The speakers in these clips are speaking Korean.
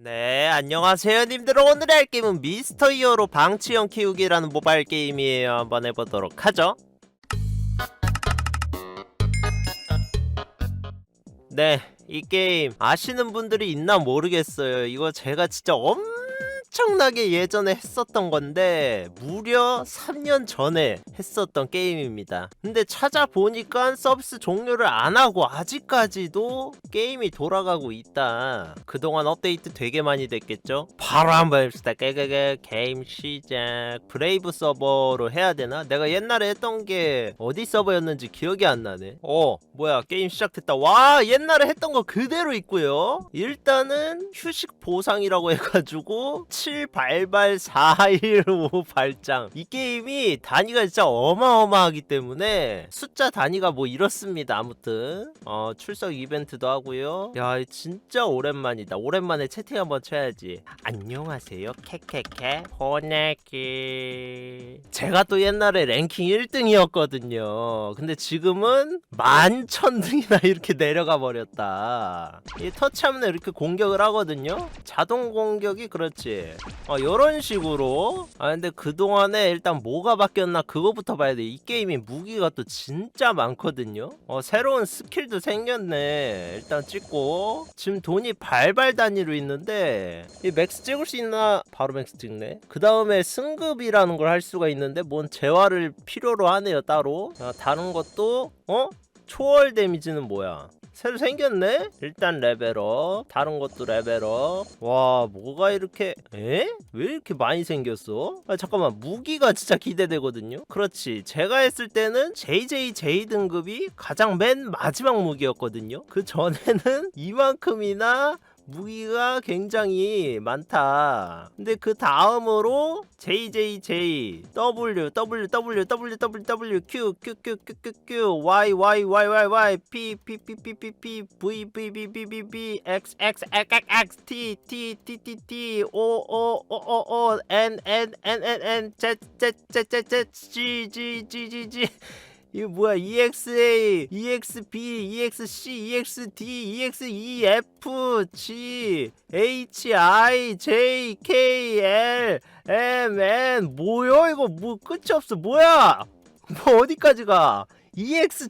네, 안녕하세요, 님들. 오늘 할 게임은 미스터 히어로 방치형 키우기라는 모바일 게임이에요. 한번 해보도록 하죠. 네, 이 게임 아시는 분들이 있나 모르겠어요. 이거 제가 진짜 엄청 나게 예전에 했었던 건데 무려 3년 전에 했었던 게임입니다. 근데 찾아보니까 서비스 종료를 안 하고 아직까지도 게임이 돌아가고 있다. 그동안 업데이트 되게 많이 됐겠죠? 바로 한번 해봅시다. 깨깨깨 게임 시작. 브레이브 서버로 해야 되나? 내가 옛날에 했던 게 어디 서버였는지 기억이 안 나네. 어, 뭐야 게임 시작됐다. 와, 옛날에 했던 거 그대로 있고요. 일단은 휴식 보상이라고 해가지고 7 발발 415 발장. 이 게임이 단위가 진짜 어마어마하기 때문에 숫자 단위가 뭐 이렇습니다. 아무튼 어, 출석 이벤트도 하고요. 야, 진짜 오랜만이다. 오랜만에 채팅 한번 쳐야지. 안녕하세요. 캐캐캐 호네기. 제가 또 옛날에 랭킹 1등이었거든요. 근데 지금은 만천등이나 이렇게 내려가 버렸다. 이 터치하면 이렇게 공격을 하거든요. 자동 공격이 그렇지. 어, 요런 식으로. 아, 근데 그동안에 일단 뭐가 바뀌었나 그거부터 봐야 돼. 이 게임이 무기가 또 진짜 많거든요. 어, 새로운 스킬도 생겼네. 일단 찍고. 지금 돈이 발발 단위로 있는데, 이 맥스 찍을 수 있나? 바로 맥스 찍네. 그 다음에 승급이라는 걸 할 수가 있는데, 뭔 재화를 필요로 하네요, 따로. 아, 다른 것도, 어? 초월 데미지는 뭐야? 새로 생겼네? 일단 레벨업 다른 것도 레벨업 와 뭐가 이렇게 에? 왜 이렇게 많이 생겼어? 아 잠깐만 무기가 진짜 기대되거든요 그렇지 제가 했을 때는 JJJ 등급이 가장 맨 마지막 무기였거든요 그 전에는 이만큼이나 무기가 굉장히 많다. 근데 그 다음으로 JJJ W W W W W W Q Q Q Q Q Q Y Y Y Y Y P P P P P P V V V V V V X X X X X T T T T T O O O O O N N N N N Z Z Z Z Z G G G G G 이거 뭐야 EXA, EXB, EXC, EXD, EXEF, G, H, I, J, K, L, M, N 뭐야 이거 뭐 끝이 없어 뭐야 뭐 어디까지 가 EXZ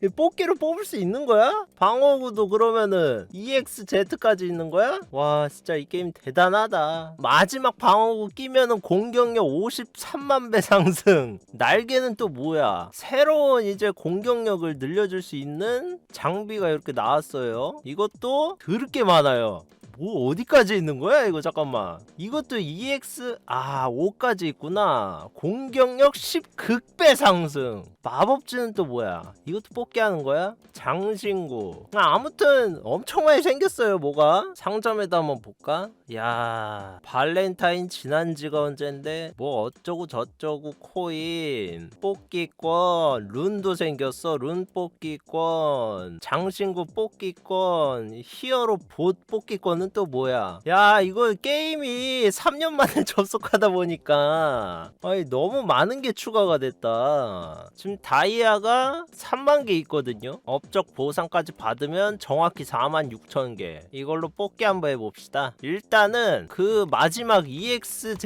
이 뽑기로 뽑을 수 있는 거야? 방어구도 그러면은 EXZ까지 있는 거야? 와 진짜 이 게임 대단하다. 마지막 방어구 끼면은 공격력 53만 배 상승. 날개는 또 뭐야? 새로운 이제 공격력을 늘려줄 수 있는 장비가 이렇게 나왔어요. 이것도 더럽게 많아요. 뭐 어디까지 있는 거야 이거? 잠깐만. 이것도 EX 아 5까지 있구나. 공격력 10 극배 상승 마법지는 또 뭐야? 이것도 뽑게 하는 거야? 장신구. 아, 아무튼 엄청 많이 생겼어요 뭐가? 상점에다 한번 볼까? 야 발렌타인 지난 지가 언젠데 뭐 어쩌고 저쩌고 코인 뽑기권 룬도 생겼어 룬 뽑기권 장신구 뽑기권 히어로 봇 뽑기권은 또 뭐야? 야 이거 게임이 3년 만에 접속하다 보니까 아니 너무 많은 게 추가가 됐다. 지금 다이아가 3만 개 있거든요. 업적 보상까지 받으면 정확히 4만 6천 개. 이걸로 뽑기 한번 해봅시다. 일단은 그 마지막 EXZ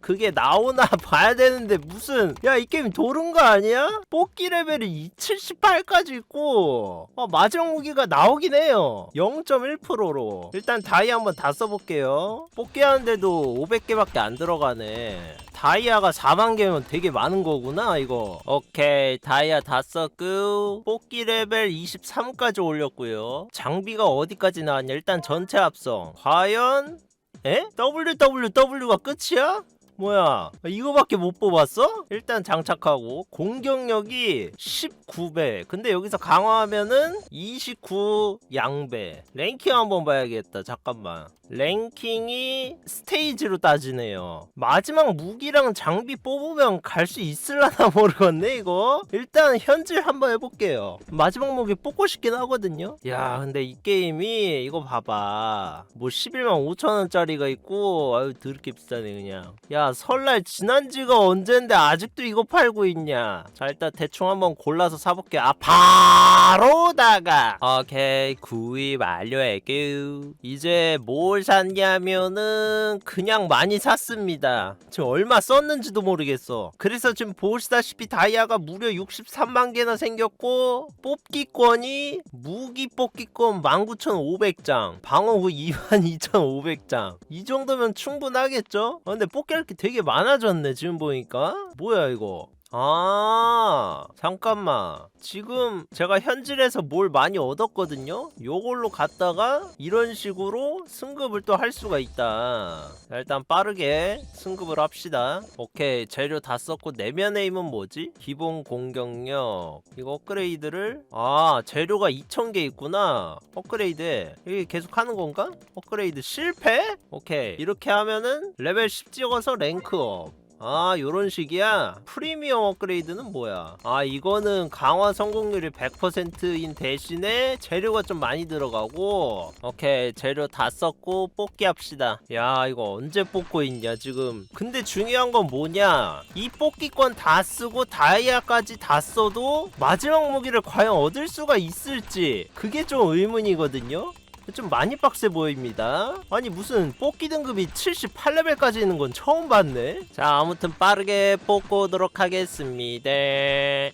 그게 나오나 봐야 되는데 무슨. 야 이 게임 도른 거 아니야? 뽑기 레벨이 78까지 있고. 어, 마지막 무기가 나오긴 해요. 0.1%로. 일단 다이 한번 다 써볼게요. 뽑기 하는데도 500개밖에 안 들어가네. 다이아가 4만 개면 되게 많은 거구나 이거. 오케이 다이아 다 썼고 뽑기 레벨 23까지 올렸고요 장비가 어디까지 나왔냐 일단 전체 합성 과연 에? WWW가 끝이야? 뭐야? 이거밖에 못 뽑았어? 일단 장착하고. 공격력이 19배. 근데 여기서 강화하면은 29 양배. 랭킹 한번 봐야겠다. 잠깐만. 랭킹이 스테이지로 따지네요. 마지막 무기랑 장비 뽑으면 갈 수 있을라나 모르겠네 이거. 일단 현질 한번 해볼게요. 마지막 무기 뽑고 싶긴 하거든요. 야 근데 이 게임이 이거 봐봐. 뭐 11만 5천원짜리가 있고 아유 더럽게 비싸네 그냥. 야야 설날 지난 지가 언젠데 아직도 이거 팔고 있냐? 자 일단 대충 한번 골라서 사볼게. 아 바로다가! 오케이 구입 완료할게요. 이제 뭘 샀냐면은 그냥 많이 샀습니다. 지금 얼마 썼는지도 모르겠어. 그래서 지금 보시다시피 다이아가 무려 63만 개나 생겼고 뽑기권이 무기 뽑기권 19,500장 방어구 22,500장. 이 정도면 충분하겠죠? 아, 근데 뽑기할 게 되게 많아졌네 지금 보니까. 뭐야 이거 아 잠깐만. 지금 제가 현질에서 뭘 많이 얻었거든요? 요걸로 갔다가 이런 식으로 승급을 또 할 수가 있다. 자, 일단 빠르게 승급을 합시다. 오케이 재료 다 썼고 내면의 힘은 뭐지? 기본 공격력. 이거 업그레이드를? 아 재료가 2000개 있구나. 업그레이드. 이게 계속 하는 건가? 업그레이드 실패? 오케이 이렇게 하면은 레벨 10 찍어서 랭크업 아 요런 식이야? 프리미엄 업그레이드는 뭐야? 아 이거는 강화 성공률이 100%인 대신에 재료가 좀 많이 들어가고 오케이 재료 다 썼고 뽑기 합시다. 야 이거 언제 뽑고 있냐 지금? 근데 중요한 건 뭐냐? 이 뽑기권 다 쓰고 다이아까지 다 써도 마지막 무기를 과연 얻을 수가 있을지 그게 좀 의문이거든요 좀 많이 빡세 보입니다. 아니 무슨 뽑기 등급이 78레벨까지 있는 건 처음 봤네. 자 아무튼 빠르게 뽑고 오도록 하겠습니다.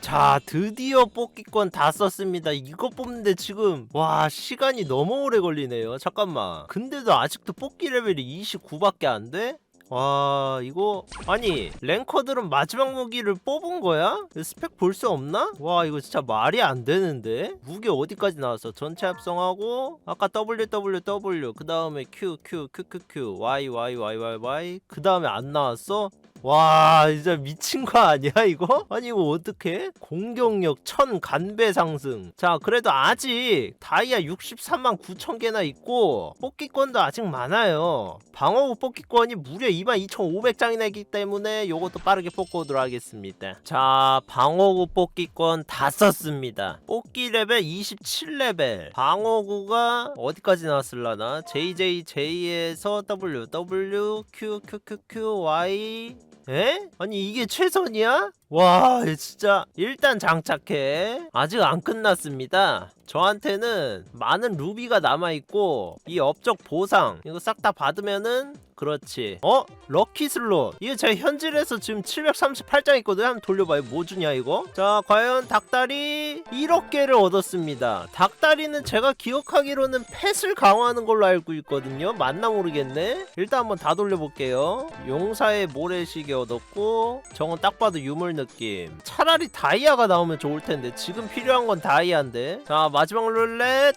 자 드디어 뽑기권 다 썼습니다. 이거 뽑는데 지금 와 시간이 너무 오래 걸리네요. 잠깐만. 근데도 아직도 뽑기 레벨이 29밖에 안 돼? 와 이거 아니 랭커들은 마지막 무기를 뽑은 거야? 스펙 볼 수 없나? 와 이거 진짜 말이 안 되는데 무기 어디까지 나왔어? 전체 합성하고 아까 WWW 그 다음에 Q Q Q Q Q Y Y Y Y Y 그 다음에 안 나왔어? 와 진짜 미친 거 아니야 이거? 아니 이거 어떡해? 공격력 1000 간배 상승. 자 그래도 아직 다이아 63만 9천 개나 있고 뽑기권도 아직 많아요. 방어구 뽑기권이 무려 22,500장이나 있기 때문에 요것도 빠르게 뽑고 오도록 하겠습니다. 자 방어구 뽑기권 다 썼습니다. 뽑기 레벨 27레벨. 방어구가 어디까지 나왔을라나? JJJ에서 W W Q Q Q Q Y 에? 아니 이게 최선이야? 와 진짜 일단 장착해 아직 안 끝났습니다 저한테는 많은 루비가 남아있고 이 업적 보상 이거 싹 다 받으면은 그렇지. 어? 럭키 슬롯. 이거 제가 현질에서 지금 738장 있거든? 한번 돌려봐 이거 뭐 주냐 이거? 자 과연 닭다리 1억 개를 얻었습니다. 닭다리는 제가 기억하기로는 펫을 강화하는 걸로 알고 있거든요. 맞나 모르겠네. 일단 한번 다 돌려볼게요. 용사의 모래시계 얻었고 저건 딱 봐도 유물 느낌. 차라리 다이아가 나오면 좋을 텐데. 지금 필요한 건 다이아인데. 자 마지막 룰렛.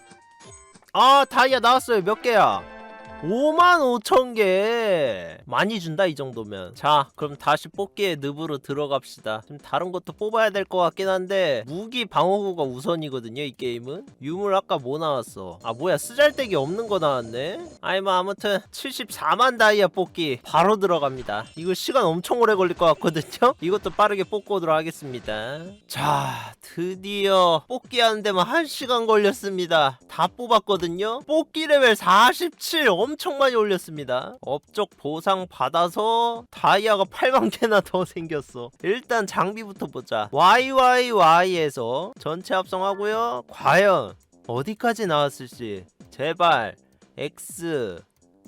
아 다이아 나왔어요. 몇 개야 5만 5천 개 많이 준다 이 정도면. 자 그럼 다시 뽑기의 늪으로 들어갑시다. 좀 다른 것도 뽑아야 될 것 같긴 한데 무기 방어구가 우선이거든요 이 게임은. 유물 아까 뭐 나왔어? 아 뭐야 쓰잘데기 없는 거 나왔네? 아이 뭐 아무튼 74만 다이아 뽑기 바로 들어갑니다. 이거 시간 엄청 오래 걸릴 것 같거든요? 이것도 빠르게 뽑고 오도록 하겠습니다. 자 드디어 뽑기 하는 데만 1시간 걸렸습니다. 다 뽑았거든요? 뽑기 레벨 47 엄청 많이 올렸습니다. 업적 보상 받아서 다이아가 8만 개나 더 생겼어. 일단 장비부터 보자. YYY에서 전체 합성하고요. 과연 어디까지 나왔을지 제발 X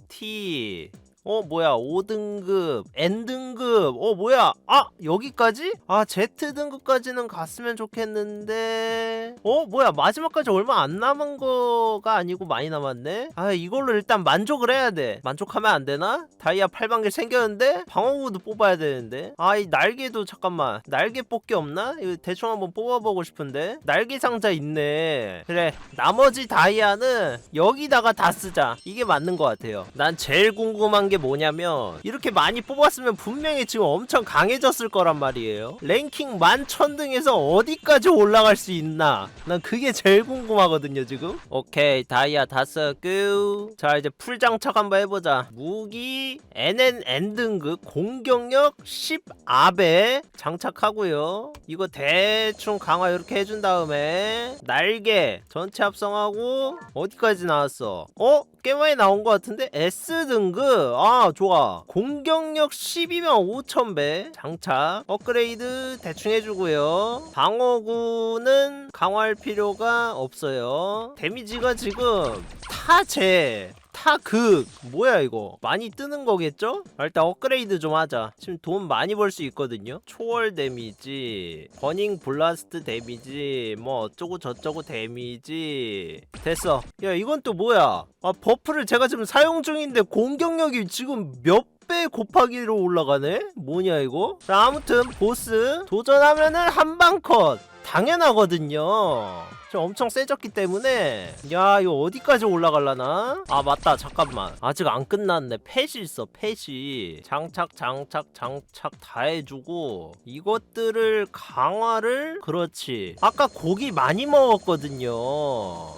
T 어 뭐야 5등급 N등급 어 뭐야 아 여기까지? 아 Z등급까지는 갔으면 좋겠는데. 어 뭐야 마지막까지 얼마 안 남은 거가 아니고 많이 남았네? 아 이걸로 일단 만족을 해야 돼. 만족하면 안 되나? 다이아 8만 개 생겼는데? 방어구도 뽑아야 되는데. 아 이 날개도 잠깐만 날개 뽑기 없나? 이거 대충 한번 뽑아보고 싶은데. 날개 상자 있네. 그래 나머지 다이아는 여기다가 다 쓰자. 이게 맞는 것 같아요. 난 제일 궁금한 게 뭐냐면 이렇게 많이 뽑았으면 분명히 지금 엄청 강해졌을 거란 말이에요. 랭킹 만 천등에서 어디까지 올라갈 수 있나? 난 그게 제일 궁금하거든요 지금. 오케이 다이아 다 썼고. 자 이제 풀 장착 한번 해보자. 무기 NNN 등급 공격력 10압에 장착하고요. 이거 대충 강화 이렇게 해준 다음에 날개 전체 합성하고 어디까지 나왔어? 어? 꽤 많이 나온 것 같은데? S 등급. 아 좋아. 공격력 12만 5천 배. 장착. 업그레이드 대충 해주고요. 방어구는 강화할 필요가 없어요. 데미지가 지금 타제 타극 뭐야 이거 많이 뜨는 거겠죠? 아, 일단 업그레이드 좀 하자 지금 돈 많이 벌 수 있거든요 초월 데미지 버닝 블라스트 데미지 뭐 어쩌고 저쩌고 데미지 됐어 야 이건 또 뭐야 아 버프를 제가 지금 사용 중인데 공격력이 지금 몇배 곱하기로 올라가네? 뭐냐 이거? 자 아무튼 보스 도전하면은 한방 컷 당연하거든요. 좀 엄청 세졌기 때문에. 야 이거 어디까지 올라갈라나? 아 맞다. 잠깐만. 아직 안 끝났네. 펫이 있어 펫이. 장착 장착 장착 다 해주고. 이것들을 강화를? 그렇지. 아까 고기 많이 먹었거든요.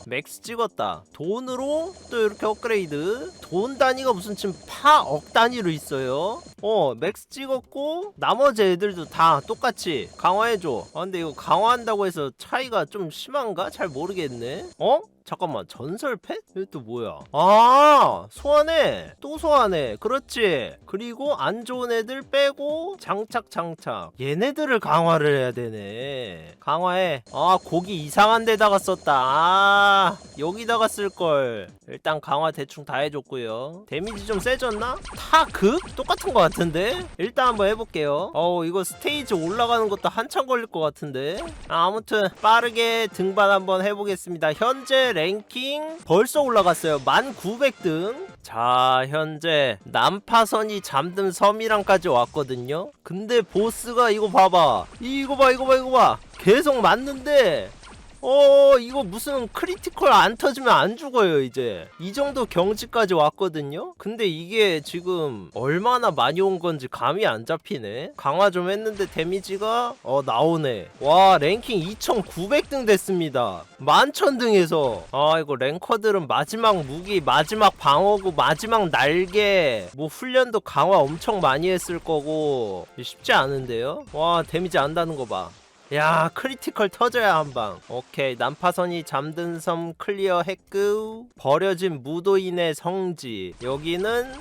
맥스 찍었다. 돈으로 또 이렇게 업그레이드. 돈 단위가 무슨 지금 파억 단위로 있어요? 어 맥스 찍었고 나머지 애들도 다 똑같이 강화해줘. 아 근데 이거 강화한다고 해서 차이가 좀 심한가? 잘 모르겠네 어? 잠깐만 전설 펫? 이거 또 뭐야? 아 소환해. 또 소환해. 그렇지. 그리고 안 좋은 애들 빼고 장착 장착. 얘네들을 강화를 해야 되네. 강화해. 아 고기 이상한 데다가 썼다. 아 여기다가 쓸걸. 일단 강화 대충 다 해줬고요. 데미지 좀 세졌나? 타극? 똑같은 것 같은데? 일단 한번 해볼게요. 어우 이거 스테이지 올라가는 것도 한참 걸릴 것 같은데? 아, 아무튼 빠르게 등반 한번 해보겠습니다. 현재 랭킹 벌써 올라갔어요. 1900등. 자 현재 난파선이 잠든 섬이랑까지 왔거든요. 근데 보스가 이거 봐봐. 이거 봐 이거 봐 이거 봐. 계속 맞는데 어 이거 무슨 크리티컬 안 터지면 안 죽어요 이제. 이 정도 경지까지 왔거든요? 근데 이게 지금 얼마나 많이 온 건지 감이 안 잡히네. 강화 좀 했는데 데미지가 어 나오네. 와 랭킹 2900등 됐습니다. 11,000등에서. 아 이거 랭커들은 마지막 무기 마지막 방어구 마지막 날개. 뭐 훈련도 강화 엄청 많이 했을 거고. 쉽지 않은데요? 와 데미지 안다는 거봐 야 크리티컬 터져야 한방. 오케이 난파선이 잠든 섬 클리어 했고 버려진 무도인의 성지. 여기는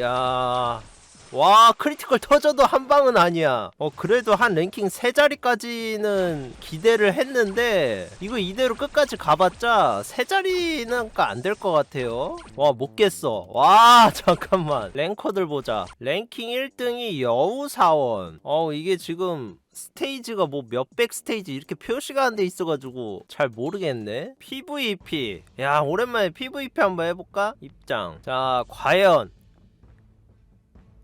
야... 와 크리티컬 터져도 한 방은 아니야. 어 그래도 한 랭킹 세 자리까지는 기대를 했는데 이거 이대로 끝까지 가봤자 세 자리는 안 될 것 같아요. 와 못겠어. 와 잠깐만. 랭커들 보자. 랭킹 1등이 여우사원. 어 이게 지금 스테이지가 뭐 몇백 스테이지 이렇게 표시가 안 돼 있어가지고 잘 모르겠네 PVP 야 오랜만에 PVP 한번 해볼까? 입장 자 과연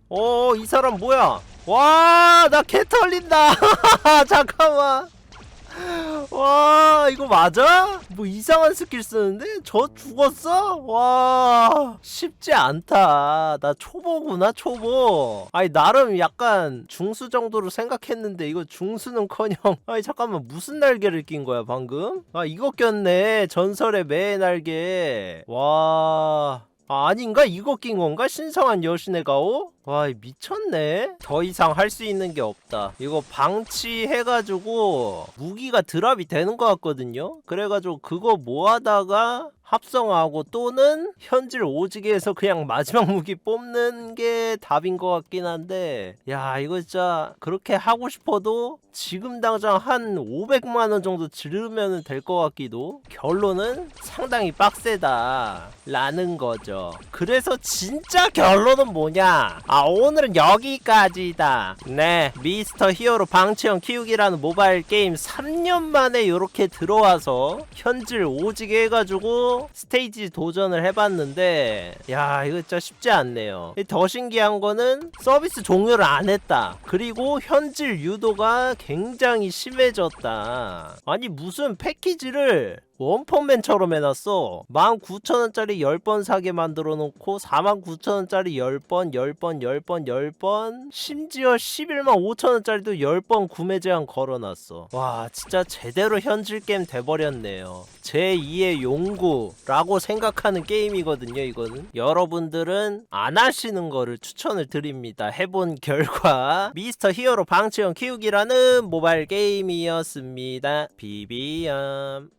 어, 이 사람 뭐야? 와, 나 개 털린다. 잠깐만. 와, 이거 맞아? 뭐 이상한 스킬 쓰는데? 저 죽었어? 와, 쉽지 않다. 나 초보구나, 초보. 아니, 나름 약간 중수 정도로 생각했는데, 이거 중수는 커녕. 아니, 잠깐만, 무슨 날개를 낀 거야, 방금? 아, 이거 꼈네. 전설의 매 날개. 와. 아, 아닌가? 이거 낀 건가? 신성한 여신의 가오? 와 미쳤네 더 이상 할 수 있는 게 없다 이거 방치해가지고 무기가 드랍이 되는 것 같거든요 그래가지고 그거 모아다가 합성하고 또는 현질 오지게 해서 그냥 마지막 무기 뽑는 게 답인 것 같긴 한데 야 이거 진짜 그렇게 하고 싶어도 지금 당장 한 500만원 정도 지르면 될 것 같기도. 결론은 상당히 빡세다 라는 거죠. 그래서 진짜 결론은 뭐냐? 아 오늘은 여기까지다. 네 미스터 히어로 방치형 키우기라는 모바일 게임 3년 만에 이렇게 들어와서 현질 오지게 해가지고 스테이지 도전을 해봤는데 야 이거 진짜 쉽지 않네요. 더 신기한 거는 서비스 종료를 안 했다. 그리고 현질 유도가 굉장히 심해졌다. 아니 무슨 패키지를 원펀맨처럼 해놨어. 19,000원짜리 10번 사게 만들어 놓고 49,000원짜리 10번 10번 10번 10번 심지어 11만 5천원짜리도 10번 구매 제한 걸어놨어. 와 진짜 제대로 현질 게임 돼버렸네요. 제2의 용구라고 생각하는 게임이거든요 이거는. 여러분들은 안 하시는 거를 추천을 드립니다. 해본 결과. 미스터 히어로 방치형 키우기라는 모바일 게임이었습니다. 비비엄